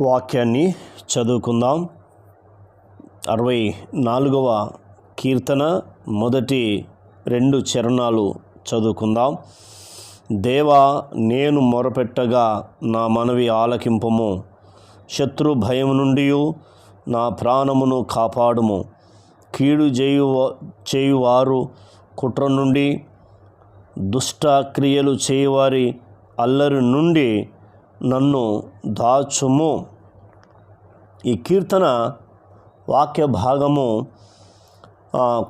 వాక్యాన్ని చదువుకుందాం. అరవై నాలుగవ కీర్తన మొదటి రెండు చరణాలు చదువుకుందాం. దేవా నేను మొరపెట్టగా నా మనవి ఆలకింపము. శత్రు భయం నుండి నా ప్రాణమును కాపాడుము. కీడు చేయు చేయువారు కుట్ర నుండి దుష్ట క్రియలు చేయవారి అల్లరి నుండి నన్ను దాచుము. ఈ కీర్తన వాక్య భాగము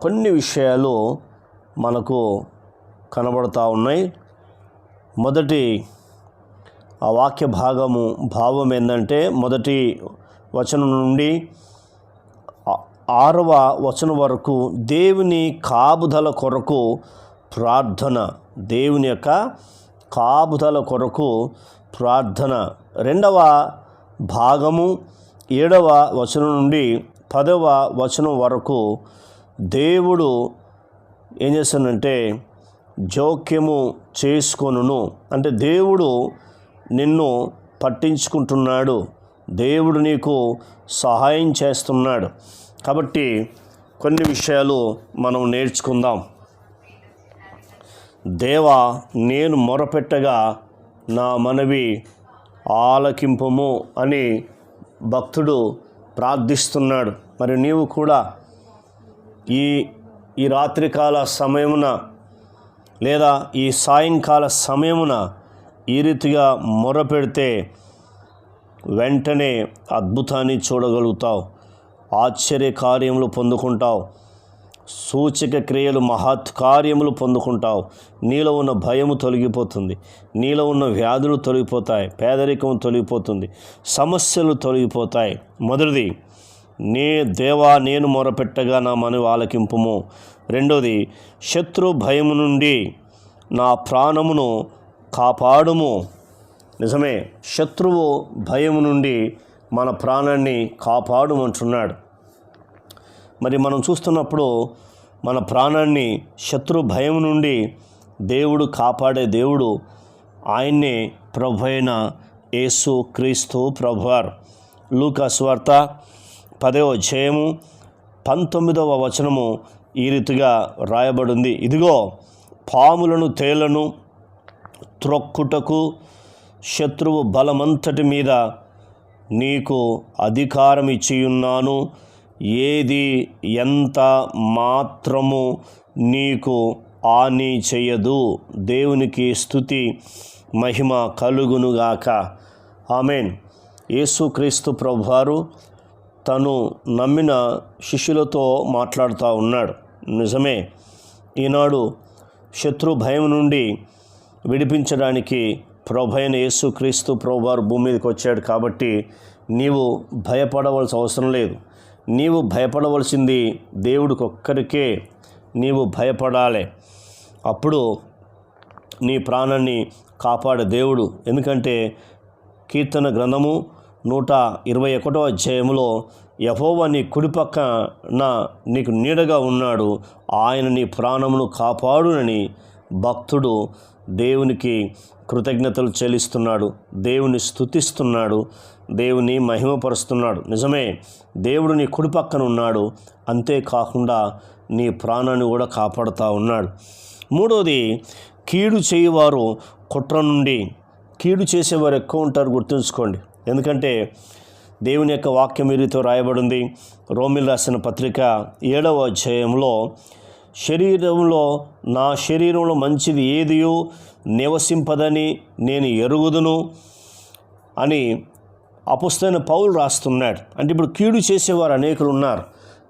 కొన్ని విషయాలు మనకు కనబడతా ఉన్నాయి. మొదటి ఆ వాక్య భాగము భావం ఏంటంటే మొదటి వచనం నుండి ఆరవ వచనం వరకు దేవుని కాపుదల కొరకు ప్రార్థన. దేవుని యొక్క కాపుదల కొరకు ప్రార్థన. రెండవ భాగము ఏడవ వచనం నుండి పదవ వచనం వరకు దేవుడు ఏం చేస్తానంటే జోక్యము చేసుకొనును. అంటే దేవుడు నిన్ను పట్టించుకుంటున్నాడు. దేవుడు నీకు సహాయం చేస్తున్నాడు. కాబట్టి కొన్ని విషయాలు మనం నేర్చుకుందాం. దేవా నేను మొరపెట్టగా నా మనవి ఆలకింపము అని భక్తుడు ప్రార్థిస్తున్నాడు. మరి నీవు కూడా ఈ ఈ రాత్రికాల సమయమున లేదా ఈ సాయంకాల సమయమున ఈ రీతిగా మొరపెడితే వెంటనే అద్భుతాన్ని చూడగలుగుతావు. ఆశ్చర్య కార్యములు పొందుకుంటావు. సూచక క్రియలు మహత్కార్యములు పొందుకుంటావు. నీలో ఉన్న భయము తొలగిపోతుంది. నీలో ఉన్న వ్యాధులు తొలగిపోతాయి. పేదరికం తొలగిపోతుంది. సమస్యలు తొలగిపోతాయి. మొదటిది నే దేవా నేను మొరపెట్టగా నా మనవి ఆలకింపుము. రెండోది శత్రు భయము నుండి నా ప్రాణమును కాపాడుము. నిజమే శత్రువు భయము నుండి మన ప్రాణాన్ని కాపాడుమంటున్నాడు. మరి మనం చూస్తున్నప్పుడు మన ప్రాణాన్ని శత్రు భయం నుండి దేవుడు కాపాడే దేవుడు ఆయన్నే ప్రభు అయిన యేసు క్రీస్తు ప్రభువార్. లూకాస్ వార్త పదవ అధ్యాయము పంతొమ్మిదవ వచనము ఈ రీతిగా రాయబడింది. ఇదిగో పాములను తేలను త్రొక్కుటకు శత్రువు బలమంతటి మీద నీకు అధికారం ఇచ్చియున్నాను ఏది ఎంత మాత్రము నీకు హాని చేయదు. దేవునికి స్థుతి మహిమ కలుగునుగాక. ఆమెన్. యేసుక్రీస్తు ప్రభువారు తను నమ్మిన శిష్యులతో మాట్లాడుతూ ఉన్నాడు. నిజమే ఈనాడు శత్రు భయం నుండి విడిపించడానికి ప్రభైన యేసుక్రీస్తు ప్రభువారు భూమి మీదకి వచ్చాడు కాబట్టి నీవు భయపడవలసిన అవసరం లేదు. నీవు భయపడవలసింది దేవుడికొక్కరికే నీవు భయపడాలి. అప్పుడు నీ ప్రాణాన్ని కాపాడే దేవుడు. ఎందుకంటే కీర్తన గ్రంథము నూట ఇరవై ఒకటో అధ్యాయంలో యహోవా నీ కుడిపక్కన నీకు నీడగా ఉన్నాడు. ఆయన నీ ప్రాణమును కాపాడునని భక్తుడు దేవునికి కృతజ్ఞతలు చెల్లిస్తున్నాడు. దేవుని స్తుతిస్తున్నాడు. దేవుని మహిమపరుస్తున్నాడు. నిజమే దేవుడు నీ కుడిపక్కన ఉన్నాడు. అంతేకాకుండా నీ ప్రాణాన్ని కూడా కాపాడుతూ ఉన్నాడు. మూడోది కీడు చేయవారు కుట్ర నుండి కీడు చేసేవారు ఎక్కువ ఉంటారు గుర్తుంచుకోండి. ఎందుకంటే దేవుని యొక్క వాక్యం మీరితో రాయబడింది. రోమిల్ రాసిన పత్రిక ఏడవ అధ్యాయంలో శరీరంలో నా శరీరంలో మంచిది ఏదియో నివసింపదని నేను ఎరుగుదును అని అపుస్తైన పౌలు రాస్తున్నాడు. అంటే ఇప్పుడు కీడు చేసేవారు అనేకులు ఉన్నారు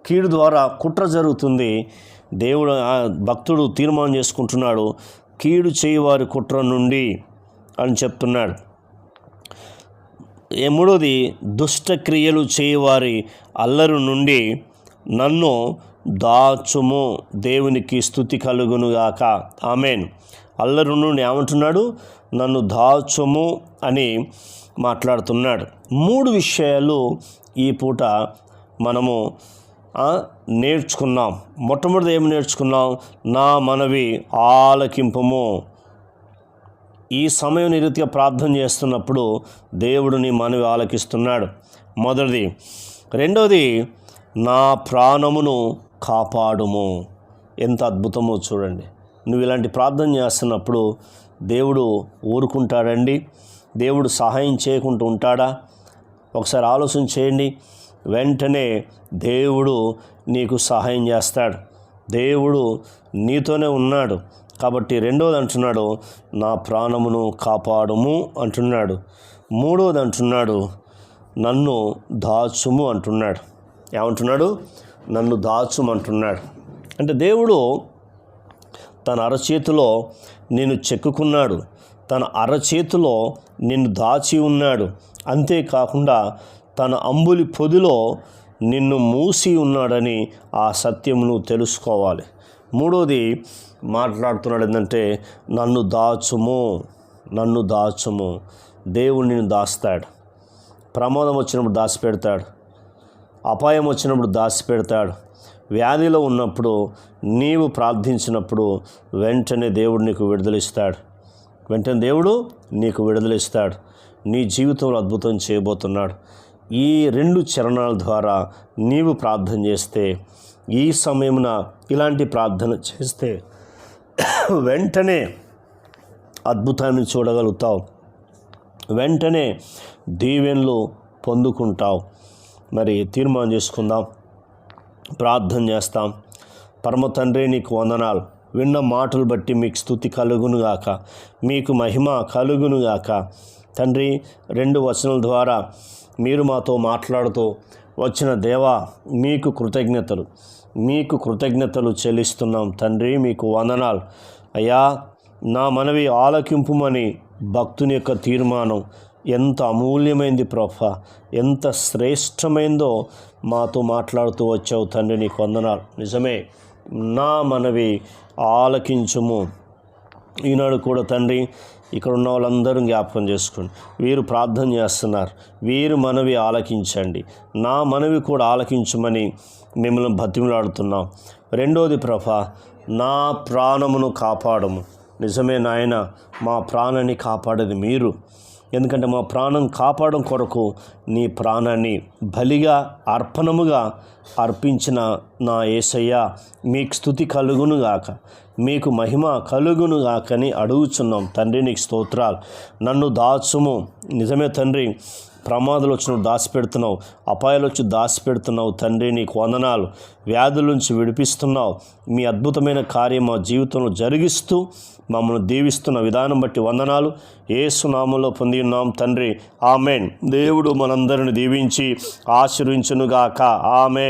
కీడు ద్వారా కుట్ర జరుగుతుంది. దేవుడు భక్తుడు తీర్మానం చేసుకుంటున్నాడు. కీడు చేయవారి కుట్ర నుండి అని చెప్తున్నాడు. మూడోది దుష్టక్రియలు చేయవారి అల్లరు నుండి నన్ను దాచుము. దేవునికి స్థుతి కలుగునుగాక ఆమెన్. అల్లరు నుండి ఏమంటున్నాడు? నన్ను దాచుము అని మాట్లాడుతున్నాడు. మూడు విషయాలు ఈ పూట మనము నేర్చుకున్నాం. మొట్టమొదటి ఏమి నేర్చుకున్నాం? నా మనవి ఆలకింపము. ఈ సమయం రీతిగా ప్రార్థన చేస్తున్నప్పుడు దేవుడు నీ మనవి ఆలకిస్తున్నాడు. మొదటిది. రెండవది నా ప్రాణమును కాపాడుము. ఎంత అద్భుతమో చూడండి. నువ్వు ఇలాంటి ప్రార్థన చేస్తున్నప్పుడు దేవుడు ఊరుకుంటాడండి. దేవుడు సహాయం చేయకుండా ఉంటాడా? ఒకసారి ఆలోచన చేయండి. వెంటనే దేవుడు నీకు సహాయం చేస్తాడు. దేవుడు నీతోనే ఉన్నాడు. కాబట్టి రెండోది అంటున్నాడు నా ప్రాణమును కాపాడుము అంటున్నాడు. మూడోది అంటున్నాడు నన్ను దాచుము అంటున్నాడు. ఏమంటున్నాడు? నన్ను దాచుమంటున్నాడు అంటే దేవుడు తన అరచేతిలో నేను చెక్కుకున్నాడు. తన అరచేతిలో నిన్ను దాచి ఉన్నాడు. అంతేకాకుండా తన అంబులి పొదిలో నిన్ను మూసి ఉన్నాడని ఆ సత్యమును తెలుసుకోవాలి. మూడోది మాట్లాడుతున్నాడు ఏంటంటే నన్ను దాచుము నన్ను దాచుము. దేవుడు నిన్ను దాస్తాడు. ప్రమాదం వచ్చినప్పుడు దాచిపెడతాడు. అపాయం వచ్చినప్పుడు దాచిపెడతాడు. వ్యాధిలో ఉన్నప్పుడు నీవు ప్రార్థించినప్పుడు వెంటనే దేవుడు నీకు విడుదలిస్తాడు వెంటనే దేవుడు నీకు విడుదలిస్తాడు నీ జీవితంలో అద్భుతం చేయబోతున్నాడు. ఈ రెండు చరణాల ద్వారా నీవు ప్రార్థన చేస్తే ఈ సమయమున ఇలాంటి ప్రార్థన చేస్తే వెంటనే అద్భుతాన్ని చూడగలుగుతావు. వెంటనే దీవెన్లు పొందుకుంటావు. మరి తీర్మానం చేసుకుందాం. ప్రార్థన చేస్తాం. పరమ తండ్రి నీకు వందనాలు. విన్న మాటలు బట్టి మీకు స్థుతి కలుగునుగాక. మీకు మహిమ కలుగునుగాక. తండ్రి రెండు వచనల ద్వారా మీరు మాతో మాట్లాడుతూ వచ్చిన దేవా మీకు కృతజ్ఞతలు. మీకు కృతజ్ఞతలు చెల్లిస్తున్నాం తండ్రి మీకు వందనాలు. అయ్యా నా మనవి ఆలకింపుమని భక్తుని యొక్క తీర్మానం ఎంత అమూల్యమైంది ప్రభ. ఎంత శ్రేష్టమైందో మాతో మాట్లాడుతూ వచ్చావు తండ్రి నీకు వందనాలు. నిజమే. నా మనవి ఆలకించుము. ఈనాడు కూడా తండ్రి ఇక్కడ ఉన్న వాళ్ళందరూ జ్ఞాపకం చేసుకోండి. వీరు ప్రార్థన చేస్తున్నారు. వీరు మనవి ఆలకించండి. నా మనవి కూడా ఆలకించమని మిమ్మల్ని బతిమలాడుతున్నాం. రెండోది ప్రభ నా ప్రాణమును కాపాడము. నిజమే నాయన మా ప్రాణాన్ని కాపాడేది మీరు. ఎందుకంటే మా ప్రాణం కాపాడడం కొరకు నీ ప్రాణాన్ని బలిగా అర్పణముగా అర్పించిన నా ఏసయ్య మీకు స్థుతి కలుగునుగాక మీకు మహిమ కలుగునుగాకని అడుగుచున్నాం. తండ్రి నీకు స్తోత్రాలు. నన్ను దాచుము. నిజమే తండ్రి ప్రమాదాలు వచ్చినప్పుడు దాచిపెడుతున్నావు అపాయాలు వచ్చి దాచిపెడుతున్నావు తండ్రి నీకు వందనాలు. వ్యాధుల నుంచి విడిపిస్తున్నావు. మీ అద్భుతమైన కార్యం మా జీవితంలో జరిగిస్తూ మమ్మల్ని దీవిస్తున్న విధానం బట్టి వందనాలు. ఏసునామంలో పొంది ఉన్నాం తండ్రి. ఆమెన్. దేవుడు మనందరిని దీవించి ఆశీర్వించునుగాక. ఆమెన్.